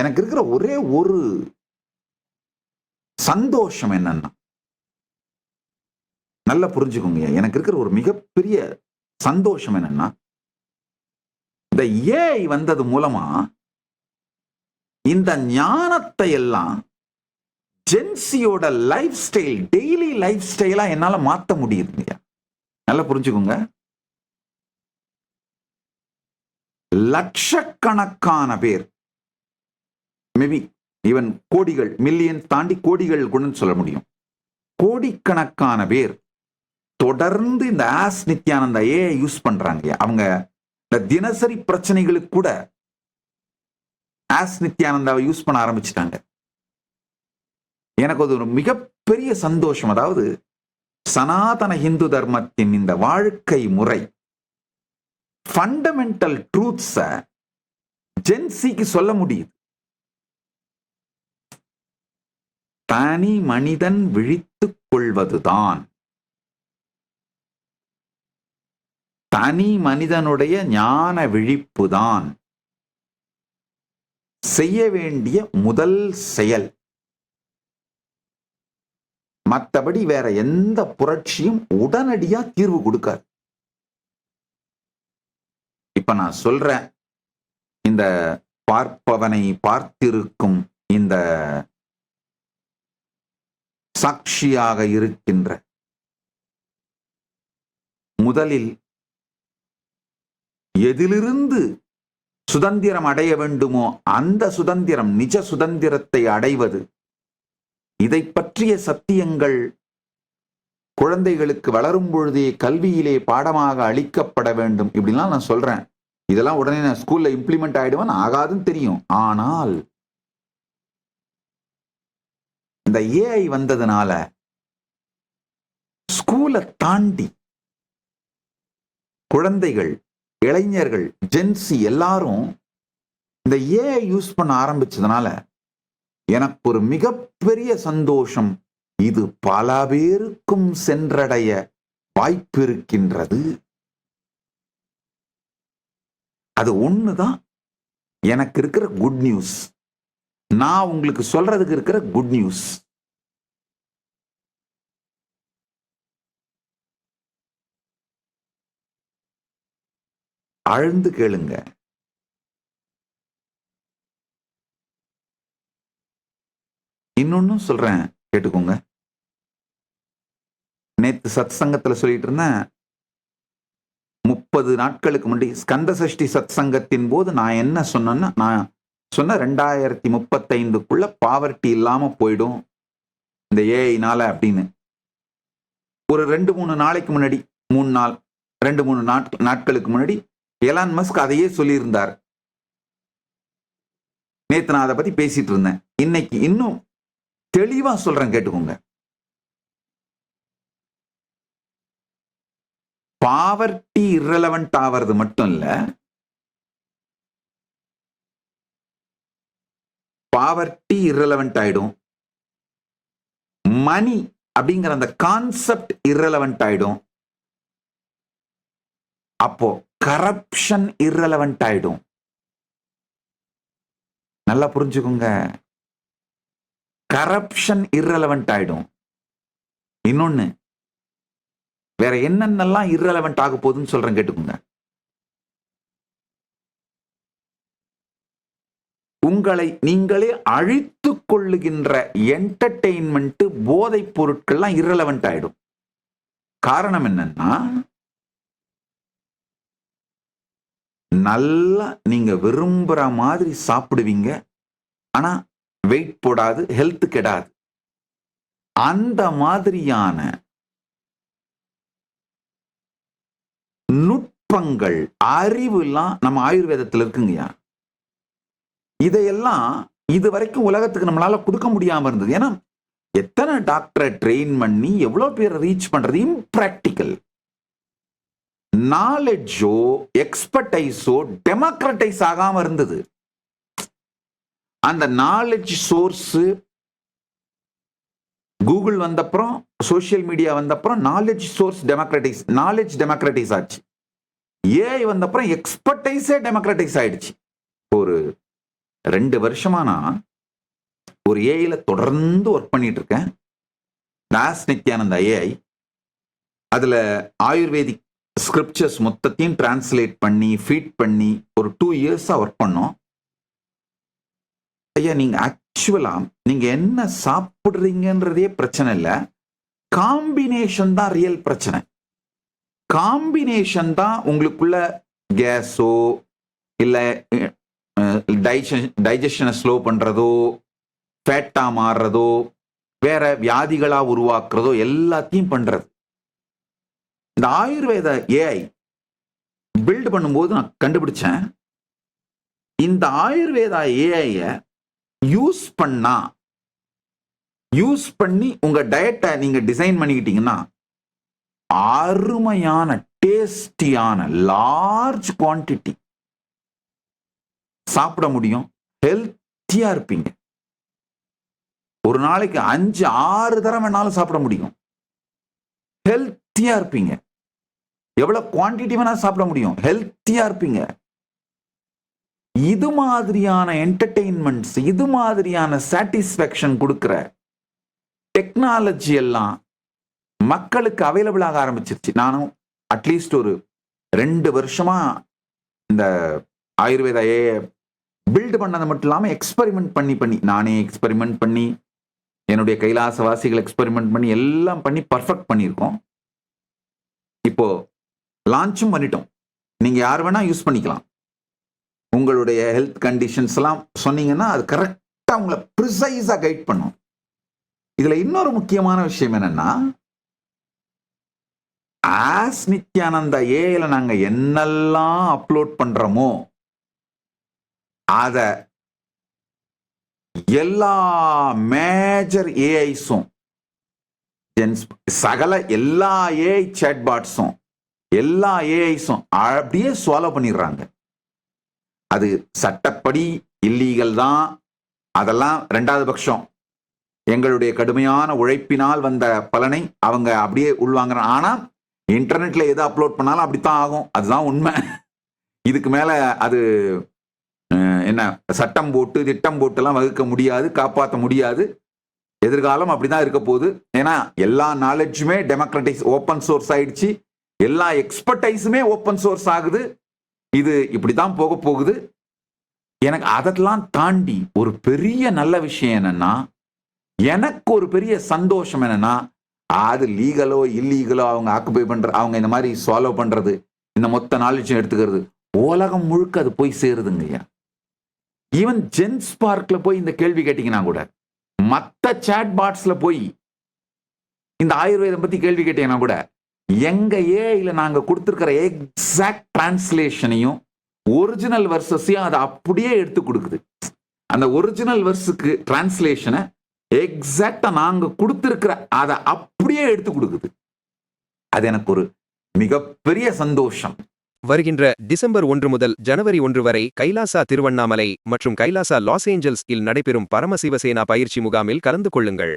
எனக்கு இருக்கிற ஒரே ஒரு சந்தோஷம் என்னன்னா நல்லா புரிஞ்சுக்கோங்க. எனக்கு இருக்கிற ஒரு மிகப்பெரிய சந்தோஷம் என்னன்னா இந்த ஏஐ வந்தது மூலமா இந்த ஞானத்தை எல்லாம் ஜென்சியோட லைஃப் ஸ்டைல் டெய்லி லைஃப் ஸ்டைலா என்னால மாத்த முடியுதுங்க. நல்லா புரிஞ்சுக்கோங்க. லட்சக்கணக்கான பேர் மேபி ஈவன் கோடிகள் மில்லியன் தாண்டி கோடிகள் கூட சொல்ல முடியும். கோடிக்கணக்கான பேர் தொடர்ந்து இந்த ஆஸ் நித்யானந்தா ஏ யூஸ் பண்றாங்க அவங்க இந்த தினசரி பிரச்சனைகளுக்கு கூட ஆஸ் நித்யானந்தாவை யூஸ் பண்ண ஆரம்பிச்சிட்டாங்க. எனக்கு அது ஒரு மிகப்பெரிய சந்தோஷம். அதாவது சனாதன இந்து தர்மத்தின் இந்த வாழ்க்கை முறை ஃபண்டமெண்டல் ட்ரூத்ஸை ஜென்சிக்கு சொல்ல முடியுது. தனி மனிதன் விழித்துக் கொள்வதுதான். தனி மனிதனுடைய ஞான விழிப்புதான். செய்ய வேண்டிய முதல் செயல். மற்றபடி வேற எந்த புரட்சியும் உடனடியா தீர்வு கொடுக்காது. இப்ப நான் சொல்றேன். இந்த பார்ப்பவனை பார்த்திருக்கும் இந்த சாட்சியாக இருக்கின்ற. முதலில் எதிலிருந்து சுதந்திரம் அடைய வேண்டுமோ அந்த சுதந்திரம் நிஜ சுதந்திரத்தை அடைவது இதை பற்றிய சத்தியங்கள் குழந்தைகளுக்கு வளரும் பொழுதே கல்வியிலே பாடமாக அளிக்கப்பட வேண்டும். இப்படிலாம் நான் சொல்றேன். இதெல்லாம் உடனே நான் ஸ்கூல்ல இம்ப்ளிமெண்ட் ஆயிடுவேன் ஆகாதுன்னு தெரியும். ஆனால் இந்த ஏஐ வந்ததுனால ஸ்கூலை தாண்டி குழந்தைகள் இளைஞர்கள் ஜென்சி எல்லாரும் இந்த ஏஐ யூஸ் பண்ண ஆரம்பிச்சதுனால எனக்கு ஒரு மிகப்பெரிய சந்தோஷம். இது பல பேருக்கும் சென்றடைய வாய்ப்பு இருக்கின்றது அது ஒண்ணுதான். எனக்கு இருக்கிற குட் நியூஸ் நான் உங்களுக்கு சொல்றதுக்கு இருக்கிற குட் நியூஸ் ஆழ்ந்து கேளுங்க. இன்னொன்னும் சொல்றேன் கேட்டுக்கோங்க. நேத்து சத் சங்கத்துல சொல்லிட்டு இருந்தேன் முப்பது நாட்களுக்கு முன்னாடி ஸ்கந்த சஷ்டி சத் சங்கத்தின் போது நான் என்ன சொன்னேன்னா நான் சொன்ன ரெண்டாயிரத்தி முப்பத்தைந்துக்குள்ள பாவர்ட்டி இல்லாம போயிடும் இந்த ஏஐனால அப்படின்னு. ஒரு ரெண்டு மூணு நாளைக்கு முன்னாடி மூணு நாள் ரெண்டு மூணு நாட்கள் நாட்களுக்கு முன்னாடி எலான் மஸ்க் அதையே சொல்லியிருந்தார். நேத்து நான் அதை பத்தி பேசிட்டு இருந்தேன். இன்னைக்கு இன்னும் தெளிவா சொல்றேன் கேட்டுக்கோங்க. பாவர்ட்டி இரலவெண்ட் ஆவறது மட்டும் இல்ல பாவர்ட்டி இரலவெண்ட் ஆயிடும். மணி அப்படிங்கிற அந்த கான்செப்ட் இரலவெண்ட் ஆயிடும். அப்போ கரப்ஷன் இரலவெண்ட் ஆயிடும். நல்லா புரிஞ்சுக்கோங்க. கரப்ஷன் இரலவெண்ட் ஆயிடும். இன்னொன்னு வேற என்னென்னலாம் இரலவெண்ட் ஆக போகுதுன்னு சொல்றேன் கேட்டுக்கோங்க. உங்களை நீங்களே அழித்து கொள்ளுகின்ற என்டர்டெயின்மெண்ட் போதைப் பொருட்கள்லாம் இரலவெண்ட் ஆயிடும். காரணம் என்னன்னா நல்லா நீங்க விரும்புற மாதிரி சாப்பிடுவீங்க. ஆனா வெயிட் போடாது ஹெல்த் கெடாது. அந்த மாதிரியான நுட்பங்கள் அறிவுலாம் நம்ம ஆயுர்வேதத்தில் இருக்குங்கய்யா. இதையெல்லாம் இது வரைக்கும் உலகத்துக்கு நம்மளால கொடுக்க முடியாம இருந்தது. ஏன்னா எத்தனை டாக்டரை ட்ரெயின் பண்ணி எவ்வளவு பேரை ரீச் பண்றது? இம்ப்ராக்டிக்கல் நாலெட்ஜோ எக்ஸ்பர்டைஸோ டெமோக்ரட்டைஸ் ஆகாம இருந்தது. அந்த நாலெட்ஜ் சோர்ஸ் கூகுள் வந்தப்புறம் சோஷியல் மீடியா வந்தப்புறம் knowledge source democratise knowledge democratise ஆச்சு. ஏஐ வந்தப்புறம் எக்ஸ்பர்டைஸே டெமோக்ரட்டிஸ் ஆயிடுச்சு. ஒரு ரெண்டு வருஷமா நான் ஒரு ஏஐல தொடர்ந்து ஒர்க் பண்ணிட்டு இருக்கேன் தாஸ் நித்யானந்த ஏஐ அதில் ஆயுர்வேதிக் ஸ்கிரிப்சர்ஸ் மொத்தத்தையும் டிரான்ஸ்லேட் பண்ணி ஃபீட் பண்ணி ஒரு டூ இயர்ஸாக ஒர்க் பண்ணோம். ஐயா நீங்கள் ஆக்சுவலாக நீங்கள் என்ன சாப்பிட்றீங்கன்றதே பிரச்சனை இல்லை. காம்பினேஷன் தான் ரியல் பிரச்சனை. காம்பினேஷன் தான் உங்களுக்குள்ள கேஸோ இல்லை டைஜஷன் டைஜஷனை ஸ்லோ பண்ணுறதோ ஃபேட்டாக மாறுறதோ வேற வியாதிகளாக உருவாக்குறதோ எல்லாத்தையும் பண்றது. இந்த ஆயுர்வேத ஏஐ பில்ட் பண்ணும்போது நான் கண்டுபிடிச்சேன். இந்த ஆயுர்வேதா ஏஐயை யூஸ் பண்ணா யூஸ் பண்ணி உங்க டயட்டை நீங்க டிசைன் பண்ணிக்கிட்டீங்கன்னா அருமையான டேஸ்டியான லார்ஜ் குவான்டிட்டி சாப்பிட முடியும். ஹெல்த்தியா இருப்பீங்க. ஒரு நாளைக்கு அஞ்சு ஆறு தரம் வேணாலும் சாப்பிட முடியும். ஹெல்த்தியா இருப்பீங்க. எவ்வளவு குவான்டிட்டி வேணாலும் சாப்பிட முடியும். ஹெல்த்தியா இருப்பீங்க. இது மாதிரியான என்டர்டெயின்மெண்ட்ஸ் இது மாதிரியான சாட்டிஸ்ஃபேக்ஷன் கொடுக்குற டெக்னாலஜி எல்லாம் மக்களுக்கு அவைலபிள் ஆக ஆரம்பிச்சிருச்சு. நானும் அட்லீஸ்ட் ஒரு ரெண்டு வருஷமா இந்த ஆயுர்வேத ஏ பில்டு பண்ணது மட்டும் இல்லாமல் எக்ஸ்பெரிமெண்ட் பண்ணி பண்ணி. நானே எக்ஸ்பெரிமெண்ட் பண்ணி என்னுடைய கைலாசவாசிகள் எக்ஸ்பெரிமெண்ட் பண்ணி எல்லாம் பண்ணி பர்ஃபெக்ட் பண்ணியிருக்கோம். இப்போ லான்ச்சும் பண்ணிட்டோம். நீங்கள் யார் வேணால் யூஸ் பண்ணிக்கலாம். உங்களுடைய ஹெல்த் கண்டிஷன்ஸ்லாம் சொன்னீங்கன்னா அது கரெக்டாக உங்களை ப்ரிசைஸாக கைட் பண்ணும். இதில் இன்னொரு முக்கியமான விஷயம் என்னென்னா ஆஸ் நித்யானந்தா ஏல நாங்கள் என்னெல்லாம் அப்லோட் பண்ணுறோமோ அத எல்லா மேஜர் ஏஐஸும் சகல எல்லா ஏஐ சேட்பாட்ஸும் எல்லா ஏஐஸும் அப்படியே ஃபாலோ பண்ணிடுறாங்க. அது சட்டப்படி இல்லீகல் தான். அதெல்லாம் ரெண்டாவது பட்சம். எங்களுடைய கடுமையான உழைப்பினால் வந்த பலனை அவங்க அப்படியே உள்வாங்குறாங்க. ஆனால் இன்டர்நெட்டில் எது அப்லோட் பண்ணாலும் அப்படித்தான் ஆகும். அதுதான் உண்மை. இதுக்கு மேலே அது என்ன சட்டம் போட்டு திட்டம் போட்டுலாம் வகுக்க முடியாது காப்பாற்ற முடியாது. எதிர்காலம் அப்படிதான் இருக்க போகுது. ஏன்னா எல்லா நாலேஜுமே டெமோக்ரட்டிஸ் ஓப்பன் சோர்ஸ் ஆயிடுச்சு. எல்லா எக்ஸ்பர்டைஸுமே ஓப்பன் சோர்ஸ் ஆகுது. இது இப்படிதான் போக போகுது. எனக்கு அதெல்லாம் தாண்டி ஒரு பெரிய நல்ல விஷயம் என்னன்னா எனக்கு ஒரு பெரிய சந்தோஷம் என்னன்னா அது லீகலோ இல்லீகலோ அவங்க ஆக்குபை பண்ற அவங்க இந்த மாதிரி சால்வ் பண்றது இந்த மொத்த நாலேஜும் எடுத்துக்கிறது. உலகம் முழுக்க அது போய் சேருதுங்கய்யா. ஈவன் ஜென்ஸ் பார்க்ல போய் இந்த கேள்வி கேட்டீங்கன்னா கூட மற்ற சேட் பாட்ஸ்ல போய் இந்த ஆயுர்வேதம் பத்தி கேள்வி கேட்டீங்கன்னா கூட எங்க ஏஐல நாங்க கொடுத்துருக்கிற எக்ஸாக்ட் டிரான்ஸ்லேஷனையும் ஒரிஜினல் வர்சஸையும் அதை அப்படியே எடுத்து கொடுக்குது. அந்த ஒரிஜினல் வர்ஸுக்கு டிரான்ஸ்லேஷனை எக்ஸாக்டா நாங்க கொடுத்துருக்கிற அதை அப்படியே எடுத்து கொடுக்குது. அது எனக்கு ஒரு மிகப்பெரிய சந்தோஷம். வருகின்ற டிசம்பர் ஒன்று முதல் ஜனவரி ஒன்று வரை கைலாசா திருவண்ணாமலை மற்றும் கைலாசா லாஸ் ஏஞ்சல்ஸ் இல் நடைபெறும் பரமசிவசேனா பயிற்சி முகாமில் கலந்து கொள்ளுங்கள்.